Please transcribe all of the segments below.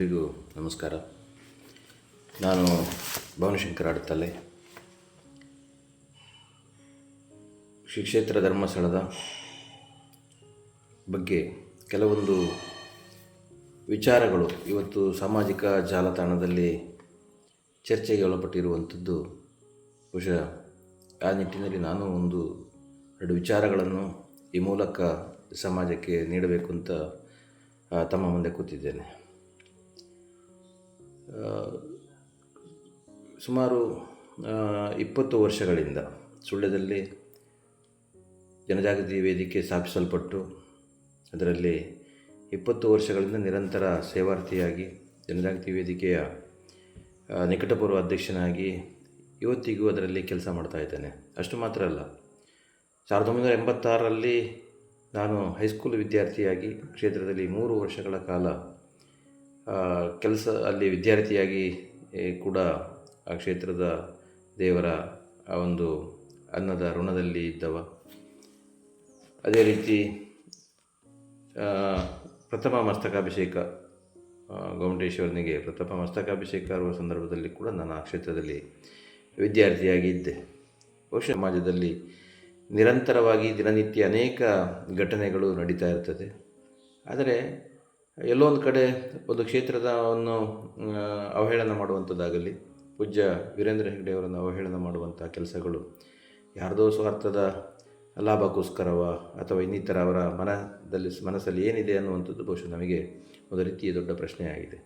ಎಲ್ರಿಗೂ ನಮಸ್ಕಾರ. ನಾನು ಭವನಶಂಕರ್ ಆಡುತ್ತಲೆ. ಶ್ರೀ ಕ್ಷೇತ್ರ ಧರ್ಮಸ್ಥಳದ ಬಗ್ಗೆ ಕೆಲವೊಂದು ವಿಚಾರಗಳು ಇವತ್ತು ಸಾಮಾಜಿಕ ಜಾಲತಾಣದಲ್ಲಿ ಚರ್ಚೆಗೆ ಒಳಪಟ್ಟಿರುವಂಥದ್ದು ಬಹುಶಃ ಆ ನಿಟ್ಟಿನಲ್ಲಿ ನಾನು ಒಂದು ಎರಡು ವಿಚಾರಗಳನ್ನು ಈ ಮೂಲಕ ಸಮಾಜಕ್ಕೆ ನೀಡಬೇಕು ಅಂತ ತಮ್ಮ ಮುಂದೆ ಕೂತಿದ್ದೇನೆ. ಸುಮಾರು ಇಪ್ಪತ್ತು ವರ್ಷಗಳಿಂದ ಸುಳ್ಯದಲ್ಲಿ ಜನಜಾಗೃತಿ ವೇದಿಕೆ ಸ್ಥಾಪಿಸಲ್ಪಟ್ಟು ಅದರಲ್ಲಿ ಇಪ್ಪತ್ತು ವರ್ಷಗಳಿಂದ ನಿರಂತರ ಸೇವಾರ್ಥಿಯಾಗಿ, ಜನಜಾಗೃತಿ ವೇದಿಕೆಯ ನಿಕಟಪೂರ್ವ ಅಧ್ಯಕ್ಷನಾಗಿ ಇವತ್ತಿಗೂ ಅದರಲ್ಲಿ ಕೆಲಸ ಮಾಡ್ತಾ ಇದ್ದೇನೆ. ಅಷ್ಟು ಮಾತ್ರ ಅಲ್ಲ. ಸಾವಿರದ ಒಂಬೈನೂರ ಎಂಬತ್ತಾರರಲ್ಲಿ ನಾನು ಹೈಸ್ಕೂಲ್ ವಿದ್ಯಾರ್ಥಿಯಾಗಿ ಕ್ಷೇತ್ರದಲ್ಲಿ ಮೂರು ವರ್ಷಗಳ ಕಾಲ ಕೆಲಸ ಅಲ್ಲಿ ವಿದ್ಯಾರ್ಥಿಯಾಗಿ ಕೂಡ ಆ ಕ್ಷೇತ್ರದ ದೇವರ ಆ ಒಂದು ಅನ್ನದ ಋಣದಲ್ಲಿ ಇದ್ದವ. ಅದೇ ರೀತಿ ಪ್ರಥಮ ಮಸ್ತಕಾಭಿಷೇಕ ಆ, ಗೊಮ್ಮಟೇಶ್ವರನಿಗೆ ಪ್ರಥಮ ಮಸ್ತಕಾಭಿಷೇಕ ಇರುವ ಸಂದರ್ಭದಲ್ಲಿ ಕೂಡ ನಾನು ಆ ಕ್ಷೇತ್ರದಲ್ಲಿ ವಿದ್ಯಾರ್ಥಿಯಾಗಿ ಇದ್ದೆ ಬಹುಶಃ ಸಮಾಜದಲ್ಲಿ ನಿರಂತರವಾಗಿ ದಿನನಿತ್ಯ ಅನೇಕ ಘಟನೆಗಳು ನಡೀತಾ ಇರ್ತದೆ. ಆದರೆ ಎಲ್ಲೋ ಒಂದು ಕಡೆ ಒಂದು ಕ್ಷೇತ್ರದವನ್ನು ಅವಹೇಳನ ಮಾಡುವಂಥದ್ದಾಗಲಿ ಪೂಜ್ಯ ವೀರೇಂದ್ರ ಹೆಗ್ಡೆ ಅವರನ್ನು ಅವಹೇಳನ ಮಾಡುವಂಥ ಕೆಲಸಗಳು ಯಾರದೋ ಸ್ವಾರ್ಥದ ಲಾಭಕ್ಕೋಸ್ಕರವ ಅಥವಾ ಇನ್ನಿತರ ಅವರ ಮನದಲ್ಲಿ, ಮನಸ್ಸಲ್ಲಿ ಏನಿದೆ ಅನ್ನುವಂಥದ್ದು ಬಹುಶಃ ನಮಗೆ ಒಂದು ರೀತಿಯ ದೊಡ್ಡ ಪ್ರಶ್ನೆಯಾಗಿದೆ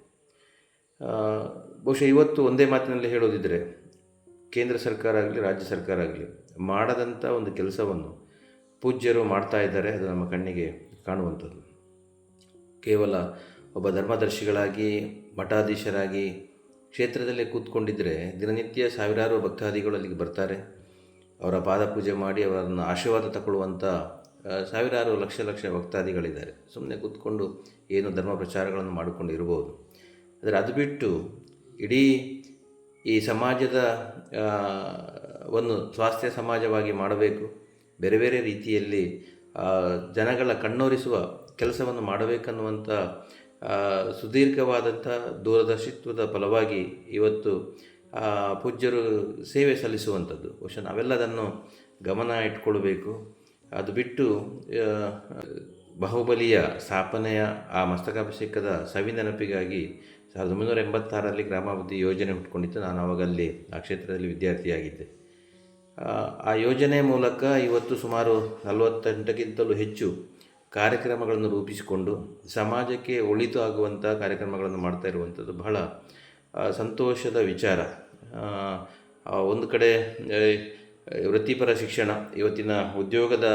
ಬಹುಶಃ ಇವತ್ತು ಒಂದೇ ಮಾತಿನಲ್ಲಿ ಹೇಳೋದಿದ್ದರೆ ಕೇಂದ್ರ ಸರ್ಕಾರ ಆಗಲಿ, ರಾಜ್ಯ ಸರ್ಕಾರ ಆಗಲಿ ಮಾಡದಂಥ ಒಂದು ಕೆಲಸವನ್ನು ಪೂಜ್ಯರು ಮಾಡ್ತಾ ಇದ್ದಾರೆ, ಅದು ನಮ್ಮ ಕಣ್ಣಿಗೆ ಕಾಣುವಂಥದ್ದು. ಕೇವಲ ಒಬ್ಬ ಧರ್ಮದರ್ಶಿಗಳಾಗಿ, ಮಠಾಧೀಶರಾಗಿ ಕ್ಷೇತ್ರದಲ್ಲೇ ಕೂತ್ಕೊಂಡಿದ್ದರೆ ದಿನನಿತ್ಯ ಸಾವಿರಾರು ಭಕ್ತಾದಿಗಳು ಅಲ್ಲಿಗೆ ಬರ್ತಾರೆ. ಅವರ ಪಾದ ಪೂಜೆ ಮಾಡಿ ಅವರನ್ನು ಆಶೀರ್ವಾದ ತಗೊಳ್ಳುವಂಥ ಸಾವಿರಾರು ಲಕ್ಷ ಲಕ್ಷ ಭಕ್ತಾದಿಗಳಿದ್ದಾರೆ. ಸುಮ್ಮನೆ ಕೂತ್ಕೊಂಡು ಏನು ಧರ್ಮ ಪ್ರಚಾರಗಳನ್ನು ಮಾಡಿಕೊಂಡು ಇರ್ಬೋದು ಆದರೆ ಅದು ಬಿಟ್ಟು ಇಡೀ ಈ ಸಮಾಜದ ಒಂದು ಸ್ವಾಸ್ಥ್ಯ ಸಮಾಜವಾಗಿ ಮಾಡಬೇಕು. ಬೇರೆ ಬೇರೆ ರೀತಿಯಲ್ಲಿ ಜನಗಳ ಕಣ್ಣೋರಿಸುವ ಕೆಲಸವನ್ನು ಮಾಡಬೇಕನ್ನುವಂಥ ಸುದೀರ್ಘವಾದಂಥ ದೂರದರ್ಶಿತ್ವದ ಫಲವಾಗಿ ಇವತ್ತು ಪೂಜ್ಯರು ಸೇವೆ ಸಲ್ಲಿಸುವಂಥದ್ದು. ಬಹುಶಃ ನಾವೆಲ್ಲದನ್ನು ಗಮನ ಇಟ್ಕೊಳ್ಬೇಕು. ಅದು ಬಿಟ್ಟು ಬಾಹುಬಲಿಯ ಸ್ಥಾಪನೆಯ, ಆ ಮಸ್ತಕಾಭಿಷೇಕದ ಸವಿ ನೆನಪಿಗಾಗಿ ಸಾವಿರದ ಒಂಬೈನೂರ ಎಂಬತ್ತಾರರಲ್ಲಿ ಗ್ರಾಮಾಭಿವೃದ್ಧಿ ಯೋಜನೆ ಹುಟ್ಕೊಂಡಿತ್ತು. ನಾನು ಅವಾಗಲ್ಲಿ ಆ ಕ್ಷೇತ್ರದಲ್ಲಿ ವಿದ್ಯಾರ್ಥಿಯಾಗಿದ್ದೆ. ಆ ಯೋಜನೆ ಮೂಲಕ ಇವತ್ತು ಸುಮಾರು ನಲವತ್ತೆಂಟಕ್ಕಿಂತಲೂ ಹೆಚ್ಚು ಕಾರ್ಯಕ್ರಮಗಳನ್ನು ರೂಪಿಸಿಕೊಂಡು ಸಮಾಜಕ್ಕೆ ಒಳಿತು ಆಗುವಂಥ ಕಾರ್ಯಕ್ರಮಗಳನ್ನು ಮಾಡ್ತಾ ಇರುವಂಥದ್ದು ಬಹಳ ಸಂತೋಷದ ವಿಚಾರ. ಒಂದು ಕಡೆ ವೃತ್ತಿಪರ ಶಿಕ್ಷಣ ಇವತ್ತಿನ ಉದ್ಯೋಗದ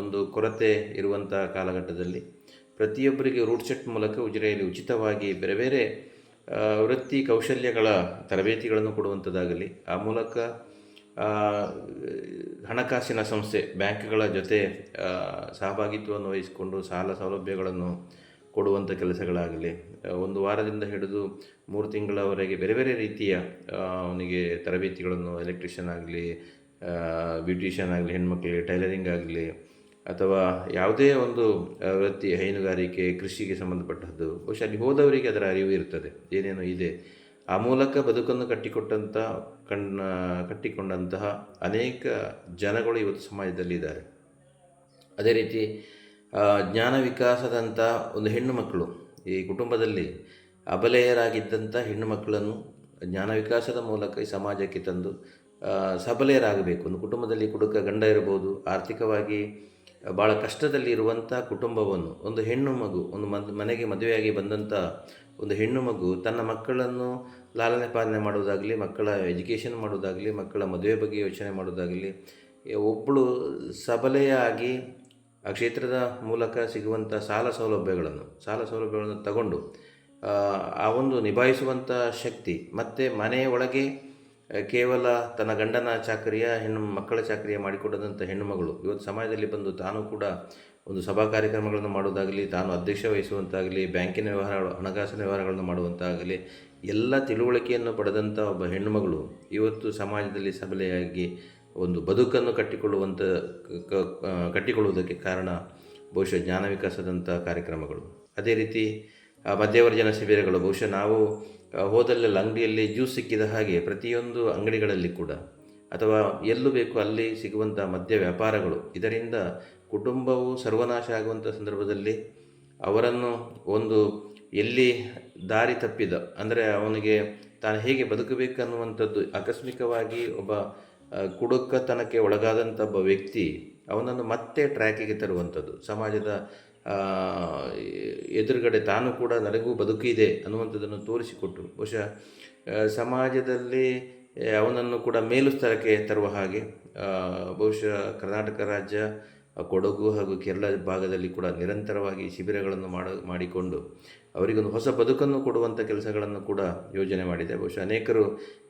ಒಂದು ಕೊರತೆ ಇರುವಂಥ ಕಾಲಘಟ್ಟದಲ್ಲಿ ಪ್ರತಿಯೊಬ್ಬರಿಗೆ ರೂಟ್ ಸೆಟ್ ಮೂಲಕ ಉಜಿರೆಯಲ್ಲಿ ಉಚಿತವಾಗಿ ಬೇರೆ ಬೇರೆ ವೃತ್ತಿ ಕೌಶಲ್ಯಗಳ ತರಬೇತಿಗಳನ್ನು ಕೊಡುವಂಥದ್ದಾಗಲಿ, ಆ ಮೂಲಕ ಹಣಕಾಸಿನ ಸಂಸ್ಥೆ, ಬ್ಯಾಂಕ್ಗಳ ಜೊತೆ ಸಹಭಾಗಿತ್ವವನ್ನು ವಹಿಸಿಕೊಂಡು ಸಾಲ ಸೌಲಭ್ಯಗಳನ್ನು ಕೊಡುವಂಥ ಕೆಲಸಗಳಾಗಲಿ ಒಂದು ವಾರದಿಂದ ಹಿಡಿದು ಮೂರು ತಿಂಗಳವರೆಗೆ ಬೇರೆ ಬೇರೆ ರೀತಿಯ ಅವನಿಗೆ ತರಬೇತಿಗಳನ್ನು ಎಲೆಕ್ಟ್ರಿಷಿಯನ್ ಆಗಲಿ ಬ್ಯೂಟಿಷಿಯನ್ ಆಗಲಿ, ಹೆಣ್ಮಕ್ಳಿಗೆ ಟೈಲರಿಂಗ್ ಆಗಲಿ, ಅಥವಾ ಯಾವುದೇ ಒಂದು ವೃತ್ತಿ, ಹೈನುಗಾರಿಕೆ, ಕೃಷಿಗೆ ಸಂಬಂಧಪಟ್ಟದ್ದು, ಬಹುಶಃ ಅಲ್ಲಿ ಹೋದವರಿಗೆ ಅದರ ಅರಿವು ಇರ್ತದೆ, ಏನೇನು ಇದೆ. ಆ ಮೂಲಕ ಬದುಕನ್ನು ಕಟ್ಟಿಕೊಟ್ಟಂಥ ಕಣ್ಣ, ಕಟ್ಟಿಕೊಂಡಂತಹ ಅನೇಕ ಜನಗಳು ಇವತ್ತು ಸಮಾಜದಲ್ಲಿದ್ದಾರೆ. ಅದೇ ರೀತಿ ಜ್ಞಾನ ವಿಕಾಸದಂಥ ಒಂದು ಹೆಣ್ಣು ಮಕ್ಕಳು, ಈ ಕುಟುಂಬದಲ್ಲಿ ಅಬಲೆಯರಾಗಿದ್ದಂಥ ಹೆಣ್ಣು ಮಕ್ಕಳನ್ನು ಜ್ಞಾನ ವಿಕಾಸದ ಮೂಲಕ ಈ ಸಮಾಜಕ್ಕೆ ತಂದು ಸಬಲೆಯರಾಗಬೇಕು. ಒಂದು ಕುಟುಂಬದಲ್ಲಿ ಕುಡುಕ ಗಂಡ ಇರಬಹುದು, ಆರ್ಥಿಕವಾಗಿ ಭಾಳ ಕಷ್ಟದಲ್ಲಿ ಇರುವಂಥ ಕುಟುಂಬವನ್ನು, ಒಂದು ಹೆಣ್ಣು ಮಗು, ಒಂದು ಮನೆಗೆ ಮದುವೆಯಾಗಿ ಬಂದಂಥ ಒಂದು ಹೆಣ್ಣು ಮಗು ತನ್ನ ಮಕ್ಕಳನ್ನು ಲಾಲನೆ ಪಾಲನೆ ಮಾಡೋದಾಗಲಿ ಮಕ್ಕಳ ಎಜುಕೇಷನ್ ಮಾಡೋದಾಗಲಿ ಮಕ್ಕಳ ಮದುವೆ ಬಗ್ಗೆ ಯೋಚನೆ ಮಾಡೋದಾಗಲಿ ಒಬ್ಬಳು ಸಬಲೆಯಾಗಿ ಆ ಕ್ಷೇತ್ರದ ಮೂಲಕ ಸಿಗುವಂಥ ಸಾಲ ಸೌಲಭ್ಯಗಳನ್ನು ಸಾಲ ಸೌಲಭ್ಯಗಳನ್ನು ತಗೊಂಡು ಆ, ಒಂದು ನಿಭಾಯಿಸುವಂಥ ಶಕ್ತಿ ಮತ್ತು ಮನೆಯ ಒಳಗೆ ಕೇವಲ ತನ್ನ ಗಂಡನ ಚಾಕರಿಯ, ಹೆಣ್ಣು ಮಕ್ಕಳ ಚಾಕರಿಯ ಮಾಡಿಕೊಡದಂಥ ಹೆಣ್ಣುಮಗಳು. ಇವತ್ತು ಸಮಾಜದಲ್ಲಿ ಬಂದು ತಾನು ಕೂಡ ಒಂದು ಸಭಾ ಕಾರ್ಯಕ್ರಮಗಳನ್ನು ಮಾಡೋದಾಗಲಿ ತಾನು ಅಧ್ಯಕ್ಷ ವಹಿಸುವಂತಾಗಲಿ, ಬ್ಯಾಂಕಿನ ವ್ಯವಹಾರಗಳು, ಹಣಕಾಸಿನ ವ್ಯವಹಾರಗಳನ್ನು ಮಾಡುವಂತಾಗಲಿ, ಎಲ್ಲ ತಿಳುವಳಿಕೆಯನ್ನು ಪಡೆದಂಥ ಒಬ್ಬ ಹೆಣ್ಣುಮಗಳು ಇವತ್ತು ಸಮಾಜದಲ್ಲಿ ಸಬಲೆಯಾಗಿ ಒಂದು ಬದುಕನ್ನು ಕಟ್ಟಿಕೊಳ್ಳುವಂಥ ಕಟ್ಟಿಕೊಳ್ಳುವುದಕ್ಕೆ ಕಾರಣ ಬಹುಶಃ ಜ್ಞಾನ ವಿಕಾಸದಂಥ ಕಾರ್ಯಕ್ರಮಗಳು. ಅದೇ ರೀತಿ ಮಧ್ಯವರ್ಜನ ಶಿಬಿರಗಳು, ಬಹುಶಃ ನಾವು ಹೋದಲ್ಲೆಲ್ಲ ಅಂಗಡಿಯಲ್ಲಿ ಜ್ಯೂಸ್ ಸಿಕ್ಕಿದ ಹಾಗೆ ಪ್ರತಿಯೊಂದು ಅಂಗಡಿಗಳಲ್ಲಿ ಕೂಡ. ಅಥವಾ ಎಲ್ಲೂ ಬೇಕು ಅಲ್ಲಿ ಸಿಗುವಂಥ ಮದ್ಯ ವ್ಯಾಪಾರಗಳು. ಇದರಿಂದ ಕುಟುಂಬವು ಸರ್ವನಾಶ ಆಗುವಂಥ ಸಂದರ್ಭದಲ್ಲಿ ಅವರನ್ನು ಒಂದು ಎಲ್ಲಿ ದಾರಿ ತಪ್ಪಿದ, ಅಂದರೆ ಅವನಿಗೆ ತಾನು ಹೇಗೆ ಬದುಕಬೇಕು ಅನ್ನುವಂಥದ್ದು ಆಕಸ್ಮಿಕವಾಗಿ ಒಬ್ಬ ಕುಡುಕತನಕ್ಕೆ ಒಳಗಾದಂಥ ಒಬ್ಬ ವ್ಯಕ್ತಿ ಅವನನ್ನು ಮತ್ತೆ ಟ್ರ್ಯಾಕಿಗೆ ತರುವಂಥದ್ದು. ಸಮಾಜದ ಎದುರುಗಡೆ ತಾನು ಕೂಡ ನನಗೂ ಬದುಕಿದೆ ಅನ್ನುವಂಥದ್ದನ್ನು ತೋರಿಸಿಕೊಟ್ಟು. ಬಹುಶಃ ಸಮಾಜದಲ್ಲಿ ಅವನನ್ನು ಕೂಡ ಮೇಲು ಸ್ತರಕ್ಕೆ ತರುವ ಹಾಗೆ ಬಹುಶಃ ಕರ್ನಾಟಕ ರಾಜ್ಯ ಕೊಡಗು ಹಾಗೂ ಕೇರಳ ಭಾಗದಲ್ಲಿ ಕೂಡ ನಿರಂತರವಾಗಿ ಶಿಬಿರಗಳನ್ನು ಮಾಡ, ಮಾಡಿಕೊಂಡು ಅವರಿಗೊಂದು ಹೊಸ ಬದುಕನ್ನು ಕೊಡುವಂಥ ಕೆಲಸಗಳನ್ನು ಕೂಡ ಯೋಜನೆ ಮಾಡಿದೆ. ಬಹುಶಃ ಅನೇಕರು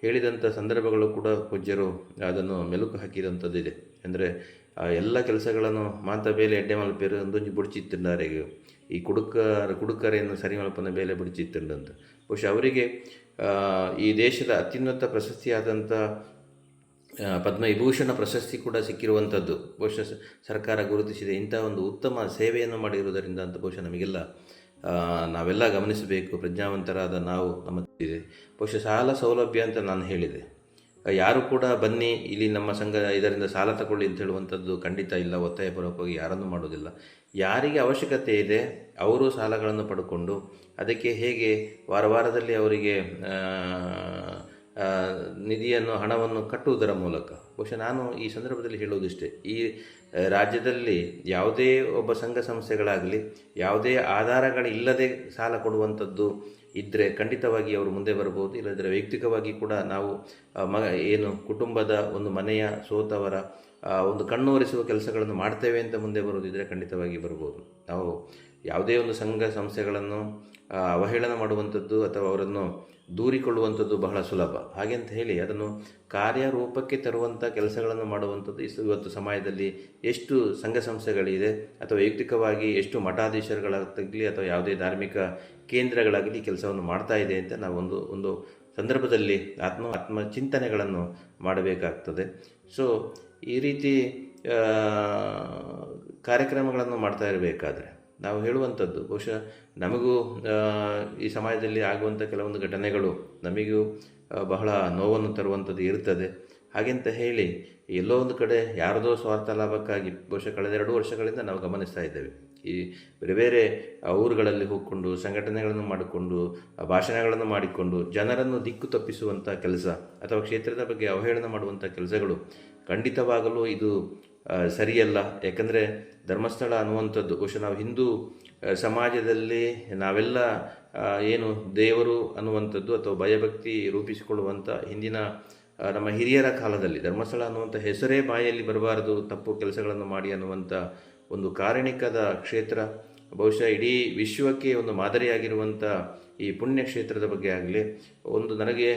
ಹೇಳಿದಂಥ ಸಂದರ್ಭಗಳು ಕೂಡ ಪೂಜ್ಯರು ಅದನ್ನು ಮೆಲುಕು ಹಾಕಿದಂಥದ್ದಿದೆ. ಅಂದರೆ ಎಲ್ಲ ಕೆಲಸಗಳನ್ನು ಮಾತ ಬೇಲೆ ಎಡ್ಡೆ ಮಲ್ಪೇರು ಒಂದೊಂದು ಬುಡ್ಚಿತ್ತಿದ್ದಾರೆ ಈ ಕುಡುಕ ಕುಡುಕರೆಯನ್ನು ಸರಿ ಮಲ್ಪನ ಬೇಲೆ ಬುಡ್ಚಿತ್ತಿಂಡಂತ. ಬಹುಶಃ ಅವರಿಗೆ ಈ ದೇಶದ ಅತ್ಯುನ್ನತ ಪ್ರಶಸ್ತಿಯಾದಂಥ ಪದ್ಮ ಪದ್ಮವಿಭೂಷಣ ಪ್ರಶಸ್ತಿ ಕೂಡ ಸಿಕ್ಕಿರುವಂಥದ್ದು ಬಹುಶಃ ಸರ್ಕಾರ ಗುರುತಿಸಿದೆ ಇಂಥ ಒಂದು ಉತ್ತಮ ಸೇವೆಯನ್ನು ಮಾಡಿರುವುದರಿಂದ ಅಂತ ಬಹುಶಃ ನಮಗೆಲ್ಲ ನಾವೆಲ್ಲ ಗಮನಿಸಬೇಕು. ಪ್ರಜ್ಞಾವಂತರಾದ ನಾವು ನಮ್ಮ ಬಹುಶಃ ಸಾಲ ಸೌಲಭ್ಯ ಅಂತ ನಾನು ಹೇಳಿದೆ. ಯಾರು ಕೂಡ ಬನ್ನಿ, ಇಲ್ಲಿ ನಮ್ಮ ಸಂಘ ಇದರಿಂದ ಸಾಲ ತಗೊಳ್ಳಿ ಅಂತ ಹೇಳುವಂಥದ್ದು ಖಂಡಿತ ಇಲ್ಲ ಒತ್ತಾಯಪೂರ್ವಕವಾಗಿ ಯಾರನ್ನೂ ಮಾಡೋದಿಲ್ಲ. ಯಾರಿಗೆ ಅವಶ್ಯಕತೆ ಇದೆ, ಅವರು ಸಾಲಗಳನ್ನು ಪಡ್ಕೊಂಡು, ಅದಕ್ಕೆ ಹೇಗೆ ವಾರ ವಾರದಲ್ಲಿ ಅವರಿಗೆ ನಿಧಿಯನ್ನು, ಹಣವನ್ನು ಕಟ್ಟುವುದರ ಮೂಲಕ. ಬಹುಶಃ ನಾನು ಈ ಸಂದರ್ಭದಲ್ಲಿ ಹೇಳುವುದಿಷ್ಟೇ. ಈ ರಾಜ್ಯದಲ್ಲಿ ಯಾವುದೇ ಒಬ್ಬ ಸಂಘ ಸಂಸ್ಥೆಗಳಾಗಲಿ, ಯಾವುದೇ ಆಧಾರಗಳಿಲ್ಲದೆ ಸಾಲ ಕೊಡುವಂಥದ್ದು ಇದ್ದರೆ ಖಂಡಿತವಾಗಿ ಅವರು ಮುಂದೆ ಬರಬಹುದು. ಇಲ್ಲದಿದ್ದರೆ ವೈಯಕ್ತಿಕವಾಗಿ ಕೂಡ ನಾವು ಮ ಏನು ಕುಟುಂಬದ ಒಂದು ಮನೆಯ ಸೋತವರ ಒಂದು ಕಣ್ಣು ಒರೆಸುವ ಕೆಲಸಗಳನ್ನು ಮಾಡ್ತೇವೆ ಅಂತ ಮುಂದೆ ಬರೋದಿದ್ದರೆ ಖಂಡಿತವಾಗಿ ಬರ್ಬೋದು ನಾವು ಯಾವುದೇ ಒಂದು ಸಂಘ ಸಂಸ್ಥೆಗಳನ್ನು ಅವಹೇಳನ ಮಾಡುವಂಥದ್ದು ಅಥವಾ ಅವರನ್ನು ದೂರಿಕೊಳ್ಳುವಂಥದ್ದು ಬಹಳ ಸುಲಭ. ಹಾಗೆಂತ ಹೇಳಿ ಅದನ್ನು ಕಾರ್ಯರೂಪಕ್ಕೆ ತರುವಂಥ ಕೆಲಸಗಳನ್ನು ಮಾಡುವಂಥದ್ದು ಇವತ್ತು ಸಮಯದಲ್ಲಿ ಎಷ್ಟು ಸಂಘ ಸಂಸ್ಥೆಗಳಿದೆ ಅಥವಾ ವೈಯಕ್ತಿಕವಾಗಿ ಎಷ್ಟು ಮಠಾಧೀಶರುಗಳಾಗಲಿ ಅಥವಾ ಯಾವುದೇ ಧಾರ್ಮಿಕ ಕೇಂದ್ರಗಳಾಗಲಿ ಕೆಲಸವನ್ನು ಮಾಡ್ತಾ ಇದೆ ಅಂತ ನಾವೊಂದು, ಒಂದು ಸಂದರ್ಭದಲ್ಲಿ ಆತ್ಮ ಆತ್ಮ ಚಿಂತನೆಗಳನ್ನು ಮಾಡಬೇಕಾಗ್ತದೆ. ಸೊ ಈ ರೀತಿ ಕಾರ್ಯಕ್ರಮಗಳನ್ನು ಮಾಡ್ತಾ ಇರಬೇಕಾದ್ರೆ ನಾವು ಹೇಳುವಂಥದ್ದು. ಬಹುಶಃ ನಮಗೂ ಈ ಸಮಾಜದಲ್ಲಿ ಆಗುವಂಥ ಕೆಲವೊಂದು ಘಟನೆಗಳು ನಮಗೂ ಬಹಳ ನೋವನ್ನು ತರುವಂಥದ್ದು ಇರ್ತದೆ. ಹಾಗೆಂತ ಹೇಳಿ, ಎಲ್ಲೋ ಒಂದು ಕಡೆ ಯಾರದೋ ಸ್ವಾರ್ಥ ಲಾಭಕ್ಕಾಗಿ ಬಹುಶಃ ಕಳೆದ ಎರಡು ವರ್ಷಗಳಿಂದ ನಾವು ಗಮನಿಸ್ತಾ ಇದ್ದೇವೆ. ಈ ಬೇರೆ ಬೇರೆ ಊರುಗಳಲ್ಲಿ ಹೋಗಿಕೊಂಡು, ಸಂಘಟನೆಗಳನ್ನು ಮಾಡಿಕೊಂಡು ಭಾಷಣಗಳನ್ನು ಮಾಡಿಕೊಂಡು, ಜನರನ್ನು ದಿಕ್ಕು ತಪ್ಪಿಸುವಂಥ ಕೆಲಸ ಅಥವಾ ಕ್ಷೇತ್ರದ ಬಗ್ಗೆ ಅವಹೇಳನ ಮಾಡುವಂಥ ಕೆಲಸಗಳು ಖಂಡಿತವಾಗಲೂ ಇದು ಸರಿಯಲ್ಲ. ಯಾಕಂದರೆ ಧರ್ಮಸ್ಥಳ ಅನ್ನುವಂಥದ್ದು, ಬಹುಶಃ ನಾವು ಹಿಂದೂ ಸಮಾಜದಲ್ಲಿ ನಾವೆಲ್ಲ ಏನು ದೇವರು ಅನ್ನುವಂಥದ್ದು ಅಥವಾ ಭಯಭಕ್ತಿ ರೂಪಿಸಿಕೊಳ್ಳುವಂಥ ಹಿಂದಿನ ನಮ್ಮ ಹಿರಿಯರ ಕಾಲದಲ್ಲಿ, ಧರ್ಮಸ್ಥಳ ಅನ್ನುವಂಥ ಹೆಸರೇ ಬಾಯಲ್ಲಿ ಬರಬಾರದು, ತಪ್ಪು ಕೆಲಸಗಳನ್ನು ಮಾಡಿ ಅನ್ನುವಂಥ ಒಂದು ಕಾರಣಿಕದ ಕ್ಷೇತ್ರ, ಬಹುಶಃ ಇಡೀ ವಿಶ್ವಕ್ಕೆ ಒಂದು ಮಾದರಿಯಾಗಿರುವಂಥ ಈ ಪುಣ್ಯ ಕ್ಷೇತ್ರದ ಬಗ್ಗೆ ಆಗಲಿ, ಒಂದು ನನಗೆ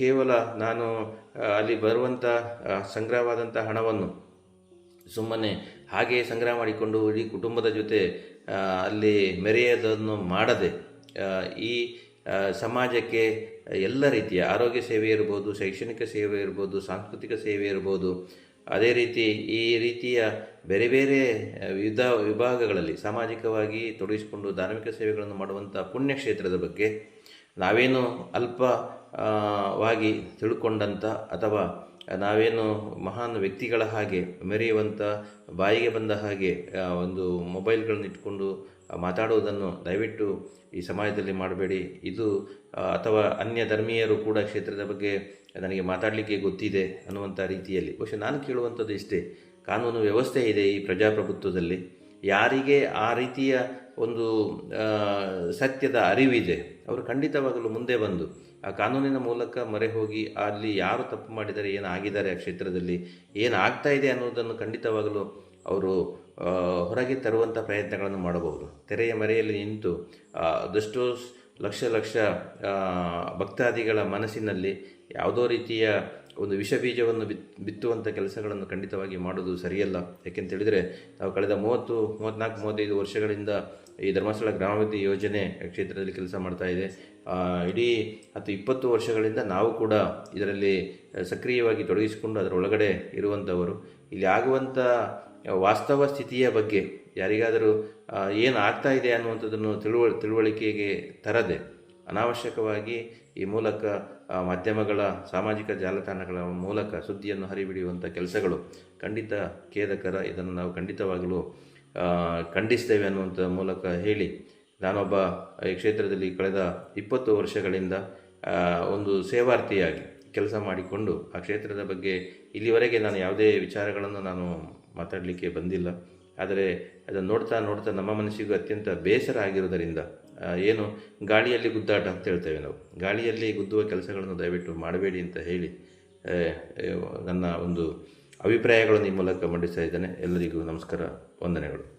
ಕೇವಲ ನಾನು ಅಲ್ಲಿ ಬರುವಂಥ ಸಂಗ್ರಹವಾದಂಥ ಹಣವನ್ನು ಸುಮ್ಮನೆ ಹಾಗೆ ಸಂಗ್ರಹ ಮಾಡಿಕೊಂಡು ಇಡೀ ಕುಟುಂಬದ ಜೊತೆ ಅಲ್ಲಿ ಮೆರೆಯೋದನ್ನು ಮಾಡದೆ ಈ ಸಮಾಜಕ್ಕೆ ಎಲ್ಲ ರೀತಿಯ ಆರೋಗ್ಯ ಸೇವೆ ಇರ್ಬೋದು, ಶೈಕ್ಷಣಿಕ ಸೇವೆ ಇರ್ಬೋದು, ಸಾಂಸ್ಕೃತಿಕ ಸೇವೆ ಇರ್ಬೋದು, ಅದೇ ರೀತಿ ಈ ರೀತಿಯ ಬೇರೆ ಬೇರೆ ವಿಧ ವಿಭಾಗಗಳಲ್ಲಿ ಸಾಮಾಜಿಕವಾಗಿ ತೊಡಗಿಸಿಕೊಂಡು ಧಾರ್ಮಿಕ ಸೇವೆಗಳನ್ನು ಮಾಡುವಂಥ ಪುಣ್ಯಕ್ಷೇತ್ರದ ಬಗ್ಗೆ ನಾವೇನು ಅಲ್ಪವಾಗಿ ತಿಳ್ಕೊಂಡಂಥ ಅಥವಾ ನಾವೇನು ಮಹಾನ್ ವ್ಯಕ್ತಿಗಳ ಹಾಗೆ ಮೆರೆಯುವಂಥ ಬಾಯಿಗೆ ಬಂದ ಹಾಗೆ ಒಂದು ಮೊಬೈಲ್ಗಳನ್ನ ಇಟ್ಕೊಂಡು ಮಾತಾಡುವುದನ್ನು ದಯವಿಟ್ಟು ಈ ಸಮಾಜದಲ್ಲಿ ಮಾಡಬೇಡಿ. ಇದು ಅಥವಾ ಅನ್ಯ ಧರ್ಮೀಯರು ಕೂಡ ಕ್ಷೇತ್ರದ ಬಗ್ಗೆ ನನಗೆ ಮಾತಾಡಲಿಕ್ಕೆ ಗೊತ್ತಿದೆ ಅನ್ನುವಂಥ ರೀತಿಯಲ್ಲಿ. ಬಹುಶಃ ನಾನು ಕೇಳುವಂಥದ್ದು ಇಷ್ಟೇ. ಕಾನೂನು ವ್ಯವಸ್ಥೆ ಇದೆ ಈ ಪ್ರಜಾಪ್ರಭುತ್ವದಲ್ಲಿ. ಯಾರಿಗೆ ಆ ರೀತಿಯ ಒಂದು ಸತ್ಯದ ಅರಿವಿದೆ, ಅವರು ಖಂಡಿತವಾಗಲೂ ಮುಂದೆ ಬಂದು ಆ ಕಾನೂನಿನ ಮೂಲಕ ಮೊರೆ ಹೋಗಿ ಅಲ್ಲಿ ಯಾರು ತಪ್ಪು ಮಾಡಿದ್ದಾರೆ, ಏನು ಆಗಿದ್ದಾರೆ ಆ ಕ್ಷೇತ್ರದಲ್ಲಿ, ಏನು ಆಗ್ತಾ ಇದೆ ಅನ್ನೋದನ್ನು ಖಂಡಿತವಾಗಲೂ ಅವರು ಹೊರಗೆ ತರುವಂಥ ಪ್ರಯತ್ನಗಳನ್ನು ಮಾಡಬಹುದು. ತೆರೆಯ ಮರೆಯಲ್ಲಿ ನಿಂತು ಅದೆಷ್ಟೋ ಲಕ್ಷ ಲಕ್ಷ ಭಕ್ತಾದಿಗಳ ಮನಸ್ಸಿನಲ್ಲಿ ಯಾವುದೋ ರೀತಿಯ ಒಂದು ವಿಷ ಬೀಜವನ್ನು ಬಿತ್ ಬಿತ್ತುವಂಥ ಕೆಲಸಗಳನ್ನು ಖಂಡಿತವಾಗಿ ಮಾಡೋದು ಸರಿಯಲ್ಲ. ಯಾಕೆಂತ ಹೇಳಿದರೆ ನಾವು ಕಳೆದ ಮೂವತ್ತು ಮೂವತ್ತ್ನಾಲ್ಕು ಮೂವತ್ತೈದು ವರ್ಷಗಳಿಂದ ಈ ಧರ್ಮಸ್ಥಳ ಗ್ರಾಮಾಭಿವೃದ್ಧಿ ಯೋಜನೆ ಕ್ಷೇತ್ರದಲ್ಲಿ ಕೆಲಸ ಮಾಡ್ತಾ ಇದೆ. ಇಡೀ ಹತ್ತು, ಇಪ್ಪತ್ತು ವರ್ಷಗಳಿಂದ ನಾವು ಕೂಡ ಇದರಲ್ಲಿ ಸಕ್ರಿಯವಾಗಿ ತೊಡಗಿಸಿಕೊಂಡು ಅದರ ಒಳಗಡೆ ಇರುವಂಥವರು ಇಲ್ಲಿ ಆಗುವಂಥ ವಾಸ್ತವ ಸ್ಥಿತಿಯ ಬಗ್ಗೆ ಯಾರಿಗಾದರೂ ಏನು ಆಗ್ತಾ ಇದೆ ಅನ್ನುವಂಥದ್ದನ್ನು ತಿಳುವ, ತಿಳುವಳಿಕೆಗೆ ತರದೆ, ಅನಾವಶ್ಯಕವಾಗಿ ಈ ಮೂಲಕ ಮಾಧ್ಯಮಗಳ ಸಾಮಾಜಿಕ ಜಾಲತಾಣಗಳ ಮೂಲಕ ಸುದ್ದಿಯನ್ನು ಹರಿಬಿಡಿಯುವಂಥ ಕೆಲಸಗಳು ಖಂಡಿತ ಖೇದಕರ. ಇದನ್ನು ನಾವು ಖಂಡಿತವಾಗಲೂ ಖಂಡಿಸ್ತೇವೆ ಅನ್ನುವಂಥ ಮೂಲಕ ಹೇಳಿ ನಾನೊಬ್ಬ ಈ ಕ್ಷೇತ್ರದಲ್ಲಿ ಕಳೆದ ಇಪ್ಪತ್ತು ವರ್ಷಗಳಿಂದ ಒಂದು ಸೇವಾರ್ಥಿಯಾಗಿ ಕೆಲಸ ಮಾಡಿಕೊಂಡು ಆ ಕ್ಷೇತ್ರದ ಬಗ್ಗೆ ಇಲ್ಲಿವರೆಗೆ ನಾನು ಯಾವುದೇ ವಿಚಾರಗಳನ್ನು ನಾನು ಮಾತಾಡಲಿಕ್ಕೆ ಬಂದಿಲ್ಲ. ಆದರೆ ಅದನ್ನು ನೋಡ್ತಾ ನೋಡ್ತಾ ನಮ್ಮ ಮನಸ್ಸಿಗೂ ಅತ್ಯಂತ ಬೇಸರ ಆಗಿರುವುದರಿಂದ ಆ, ಏನು ಗಾಳಿಯಲ್ಲಿ ಗುದ್ದಾಟ ಅಂತ ಹೇಳ್ತೇವೆ ನಾವು. ಗಾಳಿಯಲ್ಲಿ ಗುದ್ದುವ ಕೆಲಸಗಳನ್ನು ದಯವಿಟ್ಟು ಮಾಡಬೇಡಿ ಅಂತ ಹೇಳಿ ನನ್ನ ಒಂದು ಅಭಿಪ್ರಾಯಗಳನ್ನು ಈ ಮೂಲಕ ಮಂಡಿಸ್ತಾ ಇದ್ದೇನೆ. ಎಲ್ಲರಿಗೂ ನಮಸ್ಕಾರ, ವಂದನೆಗಳು.